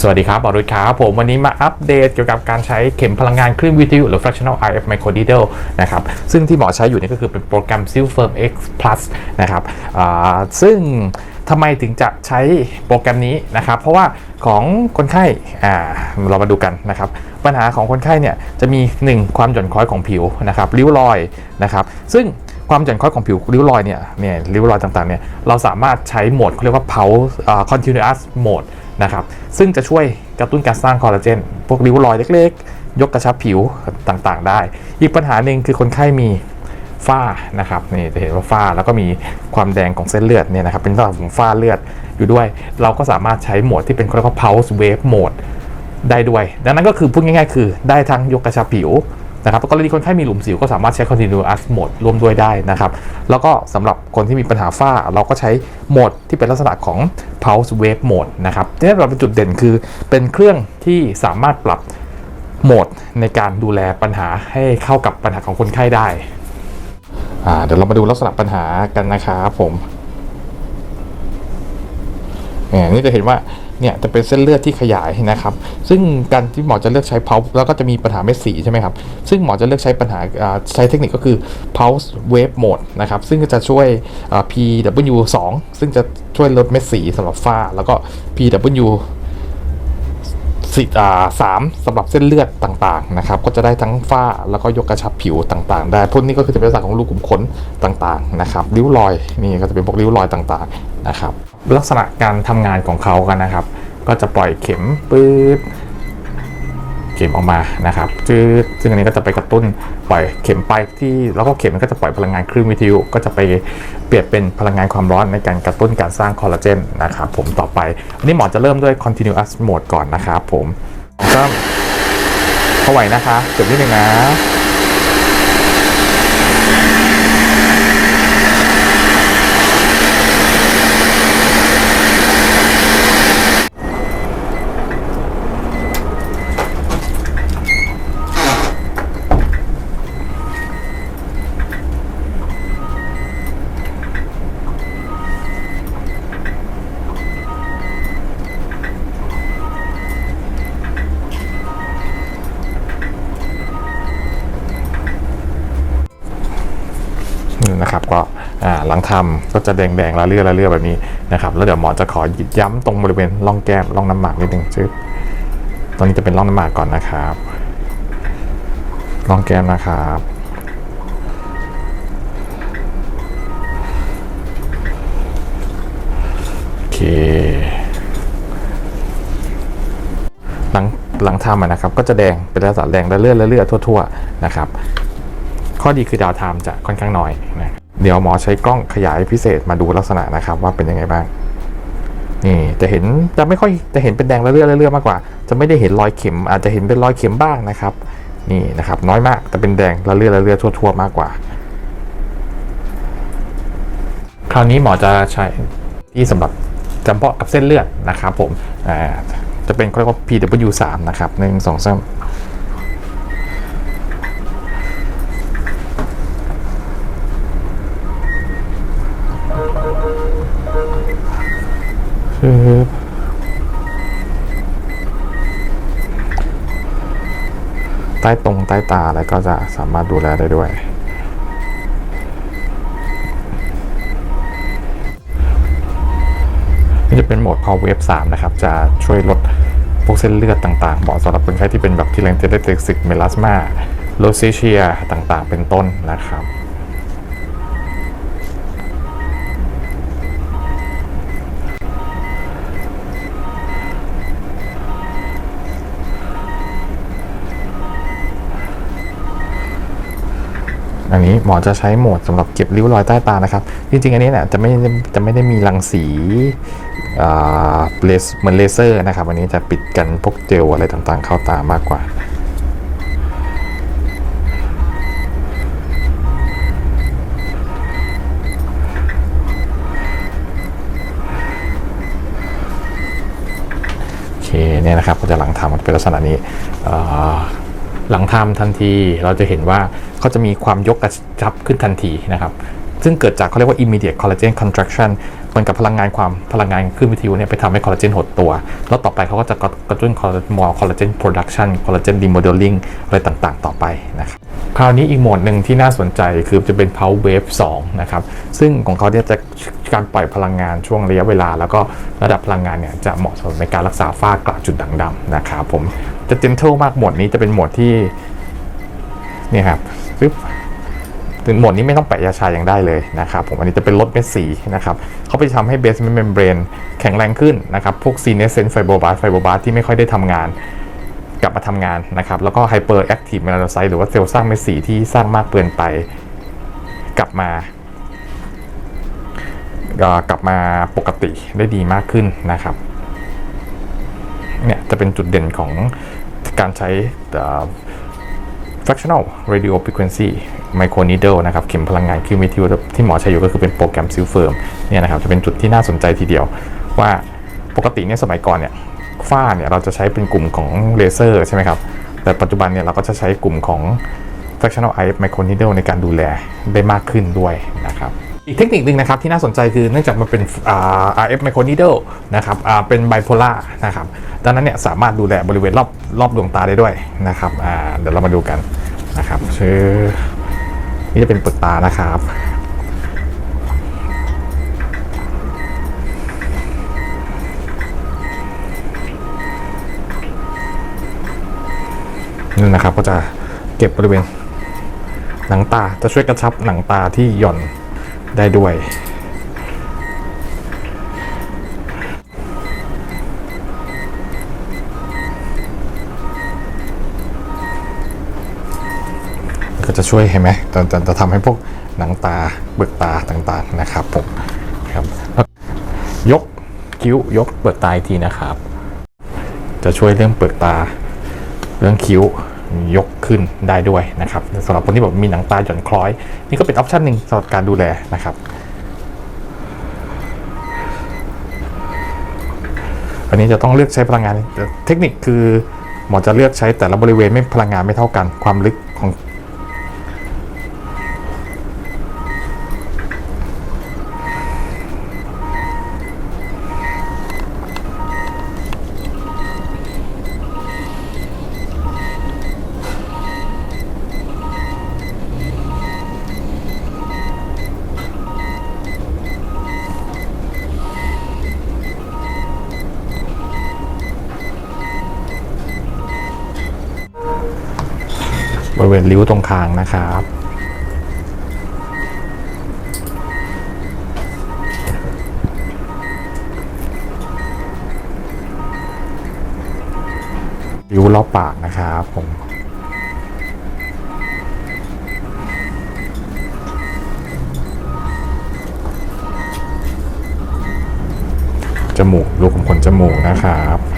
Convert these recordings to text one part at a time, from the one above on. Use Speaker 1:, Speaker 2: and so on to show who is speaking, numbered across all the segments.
Speaker 1: สวัสดีครับบอรุษครับผมวันนี้มาอัปเดตเกี่ยวกับการใช้เข็มพลังงานคลื่นวิทยุหรือ fractional RF microneedle นะครับซึ่งที่หมอใช้อยู่นี่ก็คือเป็นโปรแกรม Silverm X Plus นะครับอ่าซึ่งทำไมถึงจะใช้โปรแกรมนี้นะครับ เพราะว่าของคนไข้อ่าเรามาดูกันนะครับ ปัญหาของคนไข้เนี่ยจะมี 1 ความหย่อนคล้อยของผิวนะครับริ้วรอยนะครับ ซึ่งความหย่อนคล้อยของผิวริ้วรอยเนี่ยเนี่ยริ้วรอยต่างๆเนี่ยเราสามารถใช้โหมดเขาเรียกว่า pulse อ่า continuous mode นะครับซึ่งจะช่วยกระตุ้นการสร้างคอลลาเจนพวกริ้วรอยเล็กๆ ยกกระชับผิวต่างๆ ได้ อีกปัญหาหนึ่งคือคนไข้มีฝ้านะครับนี่จะเห็นว่าฝ้าแล้วก็มีความแดงของเส้นเลือดเนี่ยนะครับเป็นลักษณะของฝ้าเลือดอยู่ด้วย เราก็สามารถใช้โหมดที่เป็นเขาเรียกว่า pulse wave mode ได้ด้วย ดังนั้นก็คือพูดง่ายๆ คือได้ทั้งยกกระชับผิว นะครับกรณีคนไข้มีหลุมสิวก็สามารถใช้ continuous mode ร่วมด้วยได้นะครับ แล้วก็สำหรับคนที่มีปัญหาฝ้า เราก็ใช้โหมดที่เป็นลักษณะของ pulse wave mode นะครับนี่เราเป็นจุดเด่นคือเป็นเครื่องที่สามารถปรับโหมดในการดูแลปัญหาให้เข้ากับปัญหาของคนไข้ได้เดี๋ยวเรามาดูลักษณะปัญหากันนะครับผมนี่จะเห็นว่า เนี่ยจะเป็นเส้นเลือดที่ขยายนะครับซึ่งการที่หมอจะเลือกใช้ pulse แล้วก็จะมีปัญหาเม็ดสีใช่ไหมครับซึ่งหมอจะเลือกใช้ปัญหาใช้เทคนิคก็คือ pulse wave mode นะครับซึ่งจะช่วย PW2 ซึ่งจะช่วยลดเม็ดสีสำหรับฝ้า แล้วก็ PW สิอ่าสามสำหรับเส้นเลือดต่างๆนะครับก็จะได้ทั้งฝ้าแล้วก็ยกกระชับผิวต่างๆ ได้พวกนี้ก็คือจะเป็นลักษณะของรูขุมขนต่างๆนะครับริ้วรอยนี่ก็จะเป็นพวกริ้วรอยต่างๆนะครับลักษณะการทำงานของเขากันนะครับ ก็จะปล่อยเข็มปื๊ด ข็มออกมานะครับซึ่งอันนี้ก็จะไปกระตุ้นปล่อยเข็มไปที่แล้วก็เข็มมันก็จะปล่อยพลังงานคลื่นวิทยุก็จะไปเปลี่ยนเป็นพลังงานความร้อนในการกระตุ้นการสร้างคอลลาเจนนะครับผมต่อไปอันนี้หมอจะเริ่มด้วย continuous mode ก่อนนะครับผมก็เข้าไหวนะคะจบนิดนึงนะ อ่าก็จะแดงๆละเลือดละเลือดแบบนี้นะครับแล้วเดี๋ยวหมอจะขอยิบย้ำตรงบริเวณร่องแก้มร่องน้ำหมากนิดนึงจึ๊บตรงนี้จะเป็นร่องน้ำหมากก่อนนะครับร่องแก้มนะครับโอเคหลังหลังทำนะครับ ก็จะแดงเป็นลักษณะแดงละเลือดละเลือดทั่ว ๆ นะครับ ข้อดีคือดาวไทม์จะค่อนข้างน้อยนะ เดี๋ยวหมอใช้กล้องขยายพิเศษมาดูลักษณะนะครับว่าเป็นยังไงบ้าง นี่จะเห็นจะไม่ค่อยจะเห็นเป็นแดงละเลือดละเลือดมากกว่า จะไม่ได้เห็นรอยเข็ม อาจจะเห็นเป็นรอยเข็มบ้างนะครับ นี่นะครับ น้อยมากแต่เป็นแดงละเลือดละเลือดทั่ว ๆ มากกว่า คราวนี้หมอจะใช้ที่สำหรับจำเพาะกับเส้นเลือดนะครับผมจะเป็นเขาเรียกว่า PW3 นะครับหนึ่งสองสาม ปึ๊บใต้ตรงใต้ตาอะไรก็จะสามารถดูแลได้ด้วย นี่จะเป็นโหมด Power Wave 3 นะครับ จะช่วยลดพวกเส้นเลือดต่างๆ เหมาะสำหรับคนไข้ที่เป็นแบบที่เลนเทเดติกซิกเมลาสมาโรเซเชียต่างๆ เป็นต้นนะครับ อันนี้หมอจะใช้โหมดสำหรับเก็บริ้วรอยใต้ตานะครับ จริงๆ อันนี้เนี่ยจะไม่ได้จะไม่ได้มีรังสีเลเหมือนเลเซอร์นะครับ อันนี้จะปิดกันพวกเจลอะไรต่างๆ เข้าตามากกว่าโอเคเนี่ยนะครับก็จะหลังทำมันเป็นลักษณะนี้ หลังทำทันทีเราจะเห็นว่าเขาจะมีความยกกระชับขึ้นทันทีนะครับซึ่งเกิดจากเขาเรียกว่า immediate collagen contraction เหมือนกับพลังงานความพลังงานขึ้นวิทยุเนี่ยไปทำให้คอลลาเจนหดตัว แล้วต่อไปเขาก็จะกระตุ้นคอลลาจนคอลลาเจนโปรดักชันคอลลาเจนดีโมเดลลิ่งอะไรต่างๆ ต่อไปนะครับ คราวนี้อีกโหมดหนึ่งที่น่าสนใจคือจะเป็น Power Wave 2นะครับ ซึ่งของเขาเนี่ยจะการปล่อยพลังงานช่วงระยะเวลา แล้วก็ระดับพลังงานเนี่ยจะเหมาะสมในการรักษาฝ้ากระจุดด่างดำนะครับผมจะเจนเทลมากโหมดนี้จะเป็นโหมดที่นี่ครับปึ๊บถึงโหมดนี้ไม่ต้องแปะยาชายังได้เลยนะครับผมอันนี้จะเป็นลดเม็ดสีนะครับเขาไปทำให้เบสเมมเบรนแข็งแรงขึ้นนะครับพวกซีเนสเซนไฟโบบาสไฟโบบาสที่ไม่ค่อยได้ทำงาน กลับมาทำงานนะครับ แล้วก็ไฮเปอร์แอคทีฟเมลาโนไซต์หรือว่าเซลล์สร้างเม็ดสีที่สร้างมากเกินไป กลับมาก็กลับมาปกติได้ดีมากขึ้นนะครับเนี่ยจะเป็นจุดเด่นของการใช้เอ่อ fractional radio frequency microneedle นะครับ เข็มพลังงานคลื่นวิทยุที่หมอใช้อยู่ก็คือเป็นโปรแกรมซิลเฟิร์มเนี่ยนะครับ จะเป็นจุดที่น่าสนใจทีเดียวว่าปกติเนี่ยสมัยก่อนเนี่ย ฝ้าเนี่ยเราจะใช้เป็นกลุ่มของเลเซอร์ใช่ไหมครับ แต่ปัจจุบันเนี่ยเราก็จะใช้กลุ่มของ fractional IF microneedle ในการดูแลได้มากขึ้นด้วยนะครับอีกเทคนิคหนึ่งนะครับที่น่าสนใจคือเนื่องจากมันเป็นอ่า RF microneedle นะครับเป็นไบโพล่านะครับดังนั้นเนี่ยสามารถดูแลบริเวณรอบรอบดวงตาได้ด้วยนะครับเดี๋ยวเรามาดูกันนะครับชื่อนี่จะเป็นเปลือกตานะครับ นี่นะครับ ก็จะเก็บบริเวณหนังตาจะช่วยกระชับหนังตาที่หย่อนได้ด้วยก็จะช่วยเห็นไหมจะจะจะทำให้พวกหนังตาเบิกตาต่างๆนะครับผมครับยกคิ้วยกเปลือกตาอีกทีนะครับ จะช่วยเรื่องเปลือกตา เรื่องคิ้วยกขึ้นได้ด้วยนะครับสำหรับคนที่แบบมีหนังตาหย่อนคล้อย นี่ก็เป็นออปชันหนึ่งสำหรับการดูแลนะครับอันนี้จะต้องเลือกใช้พลังงานเทคนิคคือหมอจะเลือกใช้แต่ละบริเวณไม่พลังงานไม่เท่ากัน ความลึก บริเวณริ้วตรงคางนะครับริ้วรอบปากนะครับผมจมูกรูขุมขนจมูกนะครับ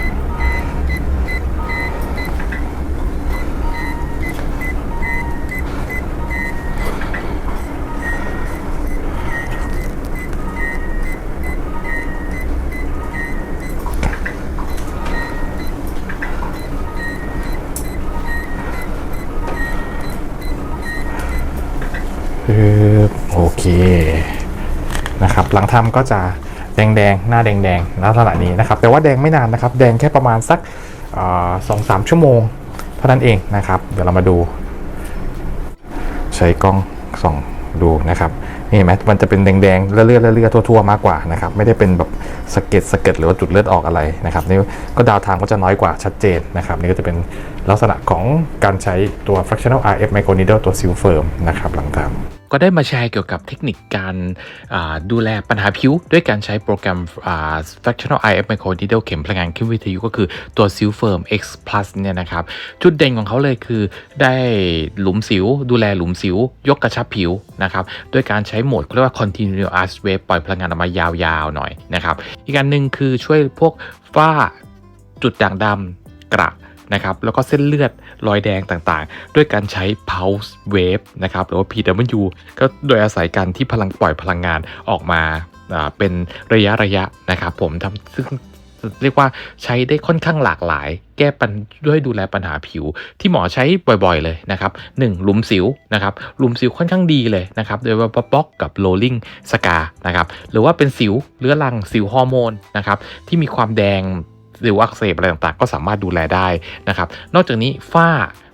Speaker 1: นะครับหลังทำก็จะแดงๆ หน้าแดงๆลักษณะนี้นะครับ แต่ว่าแดงไม่นานนะครับ แดงแค่ประมาณสักสองสามชั่วโมง เท่านั้นเองนะครับ เดี๋ยวเรามาดู ใช้กล้องส่องดูนะครับนี่เห็นไหมมันจะเป็นแดงๆเลือนๆเลือนๆทั่วๆมากกว่านะครับ ไม่ได้เป็นแบบสะเก็ดสะเก็ดหรือว่าจุดเลือดออกอะไรนะครับนี่ก็ดาวทม์ก็จะน้อยกว่าชัดเจนนะครับ นี่ก็จะเป็น ลักษณะของการใช้ตัว fractional RF microneedle ตัว Seal Firm นะครับหลังทำ
Speaker 2: ก็ได้มาแชร์เกี่ยวกับเทคนิคการดูแลปัญหาผิว ด้วยการใช้โปรแกรม fractional IF microneedle เข็มพลังงานคลื่นวิทยุก็คือตัว Seal Firm X Plus เนี่ยนะครับ จุดเด่นของเขาเลยคือได้หลุมสิว ดูแลหลุมสิว ยกกระชับผิวนะครับด้วยการใช้โหมดเรียกว่า continuous wave ปล่อยพลังงานออกมายาวๆหน่อยนะครับ อีกอันหนึ่งคือช่วยพวกฝ้าจุดด่างดำกระ นะครับแล้วก็เส้นเลือดรอยแดงต่างๆ ด้วยการใช้ pulse wave นะครับหรือว่า PW ก็โดยอาศัยการที่พลังปล่อยพลังงานออกมาเป็นระยะระยะนะครับผมทำซึ่งเรียกว่าใช้ได้ค่อนข้างหลากหลาย แก้ปัญด้วยดูแลปัญหาผิว ที่หมอใช้บ่อยๆเลยนะครับหนึ่งหลุมสิวนะครับหลุมสิวค่อนข้างดีเลยนะครับโดยว่าบล็อกกับโรลลิงสกานะครับหรือว่าเป็นสิวเรื้อรังสิวฮอร์โมนนะครับที่มีความแดง สิวอักเสบอะไรต่างๆ ก็สามารถดูแลได้นะครับ นอกจากนี้ฝ้า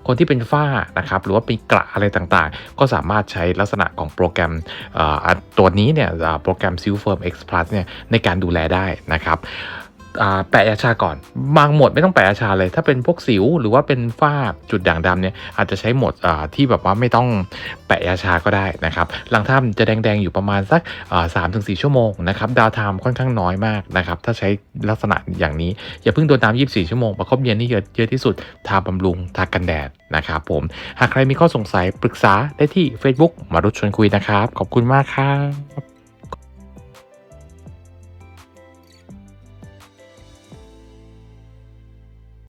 Speaker 2: คนที่เป็นฝ้านะครับหรือว่าเป็นกระอะไรต่างๆ ก็สามารถใช้ลักษณะของโปรแกรมตัวนี้เนี่ยโปรแกรม s i l f i r m X Plus เนี่ยในการดูแลได้นะครับ แปะยาชาก่อน บางหมดไม่ต้องแปะยาชาเลย ถ้าเป็นพวกสิวหรือว่าเป็นฝ้าจุดด่างดำเนี่ยอาจจะใช้หมดที่แบบว่าไม่ต้องแปะยาชาก็ได้นะครับหลังถ้ำจะแดงๆอยู่ประมาณสักสามถึงสี่ชั่วโมงนะครับดาวไทม์ค่อนข้างน้อยมากนะครับถ้าใช้ลักษณะอย่างนี้ อย่าเพิ่งโดนน้ำ24ชั่วโมงประคบเย็นนี่เยอะเยอะที่สุดทาบำรุงทากันแดดนะครับผมหากใครมีข้อสงสัยปรึกษาได้ที่ Facebook มารุชชวนคุยนะครับ ขอบคุณมากครับ